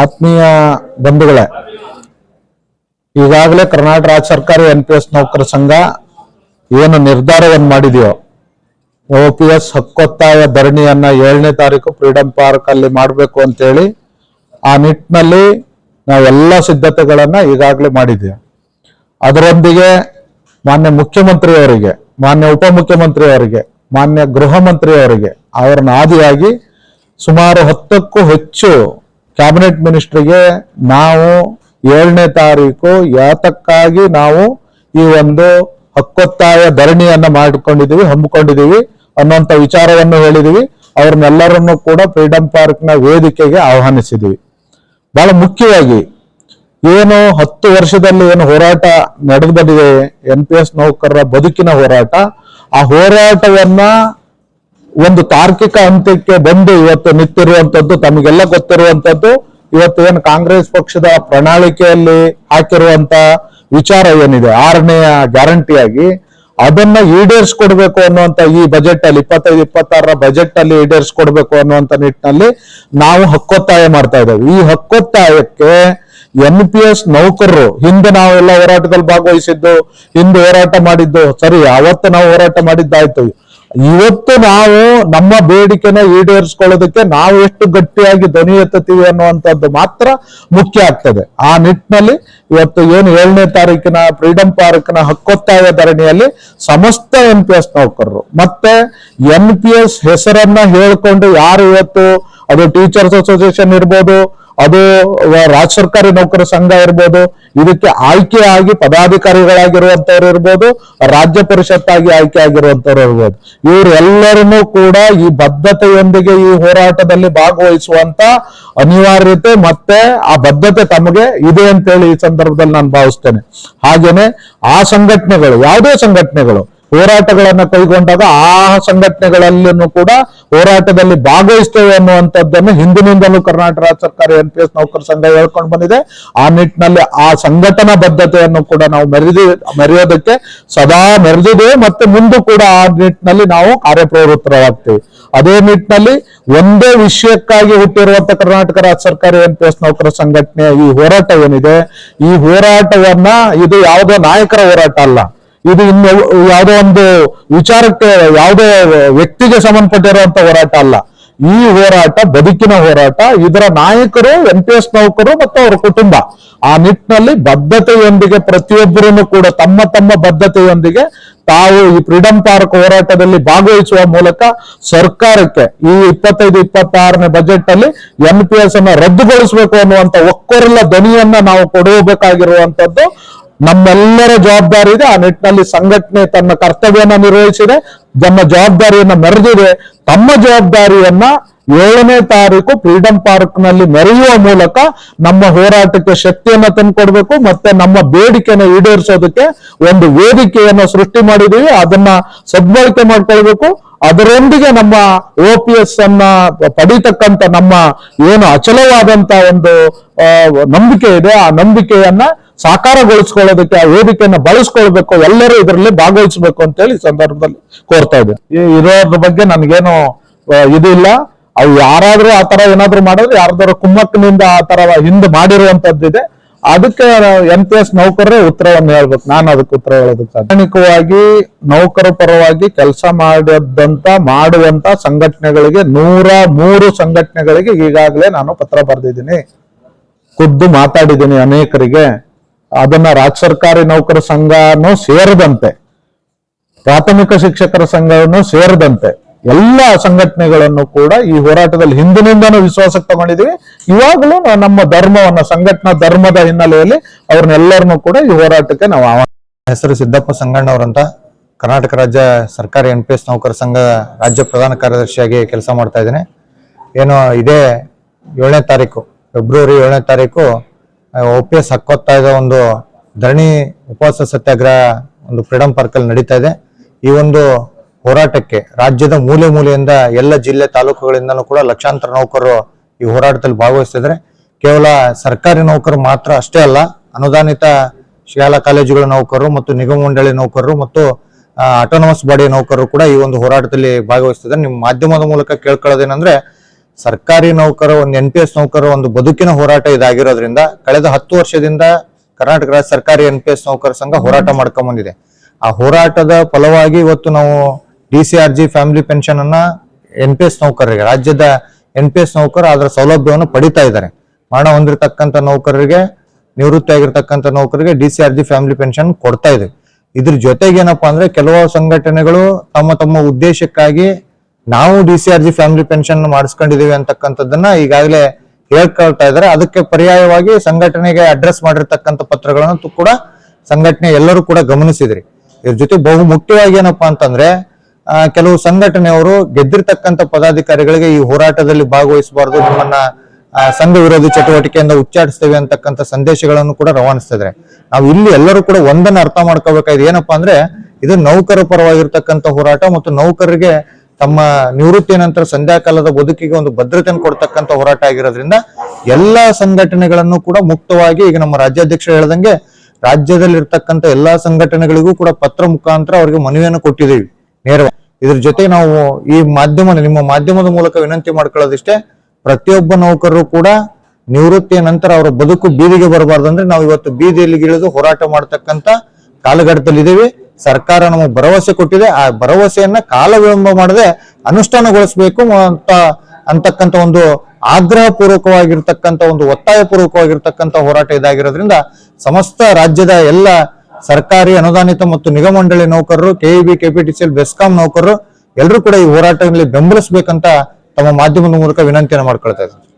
ಆತ್ಮೀಯ ಬಂಧುಗಳೇ, ಈಗಾಗಲೇ ಕರ್ನಾಟಕ ರಾಜ್ಯ ಸರ್ಕಾರಿ ಎನ್ ಪಿ ಎಸ್ ನೌಕರ ಸಂಘ ಏನು ನಿರ್ಧಾರವನ್ನು ಮಾಡಿದೆಯೋ ಒ ಪಿ ಎಸ್ ಹಕ್ಕೊತ್ತಾಯ ಧರಣಿಯನ್ನ ಏಳನೇ ತಾರೀಕು ಫ್ರೀಡಂ ಪಾರ್ಕ್ ಅಲ್ಲಿ ಮಾಡಬೇಕು ಅಂತೇಳಿ ಆ ನಿಟ್ಟಿನಲ್ಲಿ ನಾವೆಲ್ಲ ಸಿದ್ಧತೆಗಳನ್ನ ಈಗಾಗಲೇ ಮಾಡಿದ್ದೀವಿ ಅದರೊಂದಿಗೆ ಮಾನ್ಯ ಮುಖ್ಯಮಂತ್ರಿಯವರಿಗೆ, ಮಾನ್ಯ ಉಪಮುಖ್ಯಮಂತ್ರಿಯವರಿಗೆ, ಮಾನ್ಯ ಗೃಹ ಮಂತ್ರಿಯವರಿಗೆ ಅವರನ್ನ ಆದಿಯಾಗಿ ಸುಮಾರು ಹತ್ತಕ್ಕೂ ಹೆಚ್ಚು ಕ್ಯಾಬಿನೆಟ್ ಮಿನಿಸ್ಟ್ರಿಗೆ ನಾವು ಏಳನೇ ತಾರೀಕು ಯಾತಕ್ಕಾಗಿ ನಾವು ಈ ಒಂದು ಹಕ್ಕೊತ್ತಾಯ ಧರಣಿಯನ್ನ ಮಾಡಿಕೊಂಡಿದ್ದೀವಿ, ಹಮ್ಮಿಕೊಂಡಿದ್ದೀವಿ ಅನ್ನುವಂಥ ವಿಚಾರವನ್ನು ಹೇಳಿದೀವಿ ಅವ್ರನ್ನೆಲ್ಲರನ್ನು ಕೂಡ ಫ್ರೀಡಂ ಪಾರ್ಕ್ನ ವೇದಿಕೆಗೆ ಆಹ್ವಾನಿಸಿದೀವಿ ಬಹಳ ಮುಖ್ಯವಾಗಿ ಏನು ಹತ್ತು ವರ್ಷದಲ್ಲಿ ಏನು ಹೋರಾಟ ನಡೆದು ಬಂದಿದೆ ಎನ್ ಪಿ ಎಸ್ ನೌಕರರ ಬದುಕಿನ ಹೋರಾಟ, ಆ ಹೋರಾಟವನ್ನ ಒಂದು ತಾರ್ಕಿಕ ಅಂತ್ಯಕ್ಕೆ ಬಂದು ಇವತ್ತು ನಿಂತಿರುವಂತದ್ದು ತಮಗೆಲ್ಲ ಗೊತ್ತಿರುವಂತದ್ದು ಇವತ್ತು ಏನು ಕಾಂಗ್ರೆಸ್ ಪಕ್ಷದ ಪ್ರಣಾಳಿಕೆಯಲ್ಲಿ ಹಾಕಿರುವಂತ ವಿಚಾರ ಏನಿದೆ? ಆರನೆಯ ಗ್ಯಾರಂಟಿಯಾಗಿ ಅದನ್ನ ಈಡೇರಿಸ್ಕೊಡ್ಬೇಕು ಅನ್ನುವಂತ ಈ ಬಜೆಟ್ ಅಲ್ಲಿ ಇಪ್ಪತ್ತೈದು, ಇಪ್ಪತ್ತಾರರ ಬಜೆಟ್ ಅಲ್ಲಿ ಈಡೇರಿಸ್ಕೊಡ್ಬೇಕು ಅನ್ನುವಂತ ನಿಟ್ಟಿನಲ್ಲಿ ನಾವು ಹಕ್ಕೊತ್ತಾಯ ಮಾಡ್ತಾ ಇದ್ದೇವೆ. ಈ ಹಕ್ಕೊತ್ತಾಯಕ್ಕೆ ಎನ್ ಪಿ ಎಸ್ ನೌಕರರು, ಹಿಂದೆ ನಾವೆಲ್ಲ ಹೋರಾಟದಲ್ಲಿ ಭಾಗವಹಿಸಿದ್ದು, ಹಿಂದೆ ಹೋರಾಟ ಮಾಡಿದ್ದು, ಸರಿ, ಅವತ್ತು ನಾವು ಹೋರಾಟ ಮಾಡಿದ್ದಾಯ್ತು. ಇವತ್ತು ನಾವು ನಮ್ಮ ಬೇಡಿಕೆನ ಈಡೇರಿಸ್ಕೊಳ್ಳೋದಕ್ಕೆ ನಾವು ಎಷ್ಟು ಗಟ್ಟಿಯಾಗಿ ಧ್ವನಿ ಎತ್ತುತ್ತೀವಿ ಅನ್ನುವಂಥದ್ದು ಮಾತ್ರ ಮುಖ್ಯ ಆಗ್ತದೆ. ಆ ನಿಟ್ಟಿನಲ್ಲಿ ಇವತ್ತು ಏನು ಏಳನೇ ತಾರೀಕಿನ ಫ್ರೀಡಂ ಪಾರ್ಕ್ನ ಹಕ್ಕೊತ್ತಾಯ ಧರಣಿಯಲ್ಲಿ ಸಮಸ್ತ ಎನ್ ಪಿ ಎಸ್ ನೌಕರರು, ಮತ್ತೆ ಎನ್ ಪಿ ಎಸ್ ಹೆಸರನ್ನ ಹೇಳ್ಕೊಂಡು ಯಾರು ಇವತ್ತು ಅದು ಟೀಚರ್ಸ್ ಅಸೋಸಿಯೇಷನ್ ಇರ್ಬೋದು ಅದು ರಾಜ್ಯ ಸರ್ಕಾರಿ ನೌಕರ ಸಂಘ ಇರ್ಬೋದು, ಇದಕ್ಕೆ ಆಯ್ಕೆಯಾಗಿ ಪದಾಧಿಕಾರಿಗಳಾಗಿರುವಂತವ್ರು ಇರ್ಬೋದು, ರಾಜ್ಯ ಪರಿಷತ್ತಾಗಿ ಆಯ್ಕೆ ಆಗಿರುವಂತವ್ರು ಇರ್ಬೋದು. ಇವರೆಲ್ಲರನ್ನೂ ಕೂಡ ಈ ಬದ್ಧತೆಯೊಂದಿಗೆ ಈ ಹೋರಾಟದಲ್ಲಿ ಭಾಗವಹಿಸುವಂತ ಅನಿವಾರ್ಯತೆ ಮತ್ತೆ ಆ ಬದ್ಧತೆ ತಮಗೆ ಇದೆ ಅಂತೇಳಿ ಈ ಸಂದರ್ಭದಲ್ಲಿ ನಾನು ಭಾವಿಸ್ತೇನೆ. ಹಾಗೇನೆ ಆ ಸಂಘಟನೆಗಳು, ಯಾವುದೇ ಸಂಘಟನೆಗಳು ಹೋರಾಟಗಳನ್ನ ಕೈಗೊಂಡಾಗ ಆ ಸಂಘಟನೆಗಳಲ್ಲೂ ಕೂಡ ಹೋರಾಟದಲ್ಲಿ ಭಾಗವಹಿಸ್ತೇವೆ ಅನ್ನುವಂಥದ್ದನ್ನು ಹಿಂದಿನಿಂದಲೂ ಕರ್ನಾಟಕ ರಾಜ್ಯ ಸರ್ಕಾರ ಎನ್ ಪಿ ಎಸ್ ನೌಕರ ಸಂಘ ಹೇಳ್ಕೊಂಡು ಬಂದಿದೆ. ಆ ನಿಟ್ಟಿನಲ್ಲಿ ಆ ಸಂಘಟನಾ ಬದ್ಧತೆಯನ್ನು ಕೂಡ ನಾವು ಮೆರೆದಿ, ಮೆರೆಯೋದಕ್ಕೆ ಸದಾ ಮೆರೆದಿದೆ ಮತ್ತೆ ಮುಂದೆ ಕೂಡ ಆ ನಿಟ್ಟಿನಲ್ಲಿ ನಾವು ಕಾರ್ಯಪ್ರವೃತ್ತರಾಗ್ತೀವಿ. ಅದೇ ನಿಟ್ಟಿನಲ್ಲಿ ಒಂದೇ ವಿಷಯಕ್ಕಾಗಿ ಹುಟ್ಟಿರುವಂತ ಕರ್ನಾಟಕ ರಾಜ್ಯ ಸರ್ಕಾರ ಎನ್ ಪಿ ಎಸ್ ನೌಕರ ಸಂಘಟನೆ ಈ ಹೋರಾಟ ಏನಿದೆ ಈ ಹೋರಾಟವನ್ನ ಇದು ಯಾವುದೋ ನಾಯಕರ ಹೋರಾಟ ಅಲ್ಲ. ಇದು ಇನ್ನು ಯಾವುದೋ ಒಂದು ವಿಚಾರಕ್ಕೆ ಯಾವುದೇ ವ್ಯಕ್ತಿಗೆ ಸಂಬಂಧಪಟ್ಟಿರುವಂತ ಹೋರಾಟ ಅಲ್ಲ. ಈ ಹೋರಾಟ, ಬದುಕಿನ ಹೋರಾಟ, ಇದರ ನಾಯಕರು ಎನ್ ಪಿ ಎಸ್ ನೌಕರು ಮತ್ತು ಅವರ ಕುಟುಂಬ. ಆ ನಿಟ್ಟಿನಲ್ಲಿ ಬದ್ಧತೆಯೊಂದಿಗೆ ಪ್ರತಿಯೊಬ್ಬರನ್ನು ಕೂಡ ತಮ್ಮ ತಮ್ಮ ಬದ್ಧತೆಯೊಂದಿಗೆ ತಾವು ಈ ಫ್ರೀಡಂ ಪಾರ್ಕ್ ಹೋರಾಟದಲ್ಲಿ ಭಾಗವಹಿಸುವ ಮೂಲಕ ಸರ್ಕಾರಕ್ಕೆ ಈ ಇಪ್ಪತ್ತೈದು, ಇಪ್ಪತ್ತಾರನೇ ಬಜೆಟ್ ಅಲ್ಲಿ ಎನ್ ಪಿ ಎಸ್ ಅನ್ನ ರದ್ದುಗೊಳಿಸಬೇಕು ಅನ್ನುವಂತ ಒಕ್ಕೊರಲ ಧ್ವನಿಯನ್ನ ನಾವು ಕೊಡಬೇಕಾಗಿರುವಂತದ್ದು ನಮ್ಮೆಲ್ಲರ ಜವಾಬ್ದಾರಿ ಇದೆ. ಆ ನಿಟ್ಟಿನಲ್ಲಿ ಸಂಘಟನೆ ತನ್ನ ಕರ್ತವ್ಯನ ನಿರ್ವಹಿಸಿದೆ. ತಮ್ಮ ಜವಾಬ್ದಾರಿಯನ್ನು ಮೆರೆದಿದೆ. ತಮ್ಮ ಜವಾಬ್ದಾರಿಯನ್ನ ಏಳನೇ ತಾರೀಕು ಫ್ರೀಡಂ ಪಾರ್ಕ್ನಲ್ಲಿ ಮೆರೆಯುವ ಮೂಲಕ ನಮ್ಮ ಹೋರಾಟಕ್ಕೆ ಶಕ್ತಿಯನ್ನು ತಂದುಕೊಡ್ಬೇಕು. ಮತ್ತೆ ನಮ್ಮ ಬೇಡಿಕೆಯನ್ನು ಈಡೇರಿಸೋದಕ್ಕೆ ಒಂದು ವೇದಿಕೆಯನ್ನು ಸೃಷ್ಟಿ ಮಾಡಿದೀವಿ ಅದನ್ನ ಸದ್ಬಳಕೆ ಮಾಡ್ಕೊಳ್ಬೇಕು. ಅದರೊಂದಿಗೆ ನಮ್ಮ ಒ ಪಿ ಎಸ್ ಅನ್ನ ನಮ್ಮ ಏನು ಅಚಲವಾದಂತ ಒಂದು ನಂಬಿಕೆ ಇದೆ. ಆ ನಂಬಿಕೆಯನ್ನ ಸಾಕಾರಗೊಳಿಸ್ಕೊಳ್ಳೋದಕ್ಕೆ ಆ ವೇದಿಕೆಯನ್ನು ಬಳಸ್ಕೊಳ್ಬೇಕು ಎಲ್ಲರೂ ಇದರಲ್ಲಿ ಭಾಗವಹಿಸಬೇಕು ಅಂತೇಳಿ ಹೇಳಿ ಸಂದರ್ಭದಲ್ಲಿ ಕೋರ್ತಾ ಈ- ಇರೋದ್ರ ಬಗ್ಗೆ ನನಗೇನು ಆ, ಇದು ಇಲ್ಲ. ಅವು ಯಾರಾದ್ರೂ ಆ ತರ ಏನಾದ್ರು ಮಾಡಿದ್ರೆ ಯಾರ್ದಾರು ಕುಮ್ಮಕ್ಕಿನಿಂದ ಆ ತರ ಹಿಂದೆ ಮಾಡಿರುವಂತದ್ದಿದೆ ಅದಕ್ಕೆ ಎನ್ ಪಿ ಎಸ್ ನೌಕರರೇ ಉತ್ತರವನ್ನು ಹೇಳ್ಬೇಕು. ನಾನು ಅದಕ್ಕೆ ಉತ್ತರ ಹೇಳೋದಕ್ಕೆ ಸಾಧ್ಯ. ವೈಜ್ಞಾನಿಕವಾಗಿ ನೌಕರ ಪರವಾಗಿ ಕೆಲಸ ಮಾಡಿದಂತ ಮಾಡುವಂತ ಸಂಘಟನೆಗಳಿಗೆ ನೂರ ಮೂರು ಸಂಘಟನೆಗಳಿಗೆ ಈಗಾಗಲೇ ನಾನು ಪತ್ರ ಬರೆದಿದ್ದೀನಿ. ಖುದ್ದು ಮಾತಾಡಿದ್ದೀನಿ ಅನೇಕರಿಗೆ. ಅದನ್ನ ರಾಜ್ಯ ಸರ್ಕಾರಿ ನೌಕರ ಸಂಘನೂ ಸೇರದಂತೆ, ಪ್ರಾಥಮಿಕ ಶಿಕ್ಷಕರ ಸಂಘವನ್ನು ಸೇರದಂತೆ ಎಲ್ಲ ಸಂಘಟನೆಗಳನ್ನು ಕೂಡ ಈ ಹೋರಾಟದಲ್ಲಿ ಹಿಂದಿನಿಂದನೂ ವಿಶ್ವಾಸಕ್ಕೆ ತಗೊಂಡಿದ್ದೀವಿ ಇವಾಗಲೂ ನಮ್ಮ ಧರ್ಮವನ್ನ, ಸಂಘಟನಾ ಧರ್ಮದ ಹಿನ್ನೆಲೆಯಲ್ಲಿ ಅವ್ರನ್ನೆಲ್ಲರನ್ನೂ ಕೂಡ ಈ ಹೋರಾಟಕ್ಕೆ ನಾವು ಹೆಸರು ಸಿದ್ದಪ್ಪ ಸಂಗಣ್ಣವರಂತ ಕರ್ನಾಟಕ ರಾಜ್ಯ ಸರ್ಕಾರಿ ಎನ್ ಪಿ ಎಸ್ ನೌಕರ ಸಂಘ ರಾಜ್ಯ ಪ್ರಧಾನ ಕಾರ್ಯದರ್ಶಿಯಾಗಿ ಕೆಲಸ ಮಾಡ್ತಾ ಇದ್ದೇನೆ. ಏನು ಇದೇ ಏಳನೇ ತಾರೀಕು, ಫೆಬ್ರವರಿ ಏಳನೇ ತಾರೀಕು ಒ ಪಿ ಎಸ್ ಹಕ್ಕೊತ್ತಾಯದ ಒಂದು ಧರಣಿ ಉಪವಾಸ ಸತ್ಯಾಗ್ರಹ ಒಂದು ಫ್ರೀಡಂ ಪಾರ್ಕಲ್ಲಿ ನಡೀತಾ ಇದೆ. ಈ ಒಂದು ಹೋರಾಟಕ್ಕೆ ರಾಜ್ಯದ ಮೂಲೆ ಮೂಲೆಯಿಂದ ಎಲ್ಲ ಜಿಲ್ಲೆ ತಾಲೂಕುಗಳಿಂದಲೂ ಕೂಡ ಲಕ್ಷಾಂತರ ನೌಕರರು ಈ ಹೋರಾಟದಲ್ಲಿ ಭಾಗವಹಿಸ್ತಿದ್ದಾರೆ. ಕೇವಲ ಸರ್ಕಾರಿ ನೌಕರರು ಮಾತ್ರ ಅಷ್ಟೇ ಅಲ್ಲ, ಅನುದಾನಿತ ಶಾಲಾ ಕಾಲೇಜುಗಳ ನೌಕರರು ಮತ್ತು ನಿಗಮ ಮಂಡಳಿ ನೌಕರರು ಮತ್ತು ಆಟೋನಮಸ್ ಬಾಡಿ ನೌಕರರು ಕೂಡ ಈ ಒಂದು ಹೋರಾಟದಲ್ಲಿ ಭಾಗವಹಿಸ್ತಿದ್ದಾರೆ. ನಿಮ್ಮ ಮಾಧ್ಯಮದ ಮೂಲಕ ಕೇಳ್ಕೊಳ್ಳೋದೇನಂದ್ರೆ ಸರ್ಕಾರಿ ನೌಕರ ಒಂದು ಎನ್ ಪಿ ಎಸ್ ನೌಕರ ಒಂದು ಬದುಕಿನ ಹೋರಾಟ ಇದಾಗಿರೋದ್ರಿಂದ ಕಳೆದ ಹತ್ತು ವರ್ಷದಿಂದ ಕರ್ನಾಟಕ ರಾಜ್ಯ ಸರ್ಕಾರಿ ಎನ್ ಪಿ ಎಸ್ ನೌಕರ ಸಂಘ ಹೋರಾಟ ಮಾಡ್ಕೊಂಡ್ ಬಂದಿದೆ. ಆ ಹೋರಾಟದ ಫಲವಾಗಿ ಇವತ್ತು ನಾವು D C R G family pension ಅನ್ನ ಎನ್ ಪಿ ಎಸ್ ನೌಕರರಿಗೆ, ರಾಜ್ಯದ ಎನ್ ಪಿ ಎಸ್ ನೌಕರ ಅದರ ಸೌಲಭ್ಯವನ್ನು ಪಡಿತಾ ಇದ್ದಾರೆ. ಮರಣ ಹೊಂದಿರತಕ್ಕಂಥ ನೌಕರರಿಗೆ, ನಿವೃತ್ತಿ ಆಗಿರ್ತಕ್ಕಂಥ ನೌಕರರಿಗೆ D C R G family pension ಕೊಡ್ತಾ ಇದೆ. ಇದ್ರ ಜೊತೆಗೆ ಏನಪ್ಪಾ ಅಂದ್ರೆ ಕೆಲವು ಸಂಘಟನೆಗಳು ತಮ್ಮ ತಮ್ಮ ಉದ್ದೇಶಕ್ಕಾಗಿ ನಾವು D C R G family pension ಮಾಡಿಸ್ಕೊಂಡಿದೀವಿ ಅಂತಕ್ಕಂಥದ್ದನ್ನ ಈಗಾಗಲೇ ಹೇಳ್ಕೊಳ್ತಾ ಇದ್ದಾರೆ. ಅದಕ್ಕೆ ಪರ್ಯಾಯವಾಗಿ ಸಂಘಟನೆಗೆ ಅಡ್ರೆಸ್ ಮಾಡಿರ್ತಕ್ಕಂಥ ಪತ್ರಗಳನ್ನು ಕೂಡ ಸಂಘಟನೆ ಎಲ್ಲರೂ ಕೂಡ ಗಮನಿಸಿದ್ರಿ. ಇದ್ರ ಜೊತೆ ಬಹು ಮುಖ್ಯವಾಗಿ ಏನಪ್ಪಾ ಅಂತಂದ್ರೆ ಕೆಲವು ಸಂಘಟನೆಯವರು ಗೆದ್ದಿರ್ತಕ್ಕಂಥ ಪದಾಧಿಕಾರಿಗಳಿಗೆ ಈ ಹೋರಾಟದಲ್ಲಿ ಭಾಗವಹಿಸಬಾರ್ದು, ನಿಮ್ಮನ್ನ ಸಂಘ ವಿರೋಧಿ ಚಟುವಟಿಕೆಯಿಂದ ಉಚ್ಚಾಟಿಸ್ತೇವೆ ಅಂತಕ್ಕಂಥ ಸಂದೇಶಗಳನ್ನು ಕೂಡ ರವಾನಿಸ್ತಿದ್ರೆ ನಾವು ಇಲ್ಲಿ ಎಲ್ಲರೂ ಕೂಡ ಒಂದನ್ನು ಅರ್ಥ ಮಾಡ್ಕೋಬೇಕಾಗಿದೆ. ಏನಪ್ಪಾ ಅಂದ್ರೆ, ಇದು ನೌಕರ ಪರವಾಗಿರ್ತಕ್ಕಂಥ ಹೋರಾಟ ಮತ್ತು ನೌಕರರಿಗೆ ತಮ್ಮ ನಿವೃತ್ತಿಯ ನಂತರ ಸಂಧ್ಯಾಕಾಲದ ಬದುಕಿಗೆ ಒಂದು ಭದ್ರತೆಯನ್ನು ಕೊಡ್ತಕ್ಕಂಥ ಹೋರಾಟ ಆಗಿರೋದ್ರಿಂದ ಎಲ್ಲಾ ಸಂಘಟನೆಗಳನ್ನು ಕೂಡ ಮುಕ್ತವಾಗಿ ಈಗ ನಮ್ಮ ರಾಜ್ಯಾಧ್ಯಕ್ಷರು ಹೇಳ್ದಂಗೆ ರಾಜ್ಯದಲ್ಲಿ ಇರ್ತಕ್ಕಂಥ ಎಲ್ಲಾ ಸಂಘಟನೆಗಳಿಗೂ ಕೂಡ ಪತ್ರ ಮುಖಾಂತರ ಅವರಿಗೆ ಮನವಿಯನ್ನು ಕೊಟ್ಟಿದ್ದೀವಿ ನೇರವಾಗಿ. ಇದ್ರ ಜೊತೆ ನಾವು ಈ ಮಾಧ್ಯಮ ನಿಮ್ಮ ಮಾಧ್ಯಮದ ಮೂಲಕ ವಿನಂತಿ ಮಾಡ್ಕೊಳ್ಳೋದಿಷ್ಟೇ, ಪ್ರತಿಯೊಬ್ಬ ನೌಕರರು ಕೂಡ ನಿವೃತ್ತಿಯ ನಂತರ ಅವರ ಬದುಕು ಬೀದಿಗೆ ಬರಬಾರ್ದಂದ್ರೆ ನಾವು ಇವತ್ತು ಬೀದಿಯಲ್ಲಿ ಇಳಿದು ಹೋರಾಟ ಮಾಡ್ತಕ್ಕಂಥ ಕಾಲಘಟ್ಟದಲ್ಲಿ ಇದೀವಿ ಸರ್ಕಾರ ನಮಗೆ ಭರವಸೆ ಕೊಟ್ಟಿದೆ. ಆ ಭರವಸೆಯನ್ನ ಕಾಲ ವಿಳಂಬ ಮಾಡದೆ ಅನುಷ್ಠಾನಗೊಳಿಸಬೇಕು ಅಂತ ಅಂತಕ್ಕಂಥ ಒಂದು ಆಗ್ರಹ ಪೂರ್ವಕವಾಗಿರ್ತಕ್ಕಂಥ ಒಂದು ಒತ್ತಾಯ ಪೂರ್ವಕವಾಗಿರ್ತಕ್ಕಂಥ ಹೋರಾಟ ಇದಾಗಿರೋದ್ರಿಂದ ಸಮಸ್ತ ರಾಜ್ಯದ ಎಲ್ಲ ಸರ್ಕಾರಿ ಅನುದಾನಿತ ಮತ್ತು ನಿಗಮ ಮಂಡಳಿ ನೌಕರರು ಕೆಇಬಿ ಕೆಪಿಟಿಸಿಎಲ್ ಬೆಸ್ಕಾಂ ನೌಕರರು ಎಲ್ಲರೂ ಕೂಡ ಈ ಹೋರಾಟದಲ್ಲಿ ಬೆಂಬಲಿಸಬೇಕಂತ ತಮ್ಮ ಮಾಧ್ಯಮದ ಮೂಲಕ ವಿನಂತಿಯನ್ನು ಮಾಡ್ಕೊಳ್ತಾ ಇದ್ದಾರೆ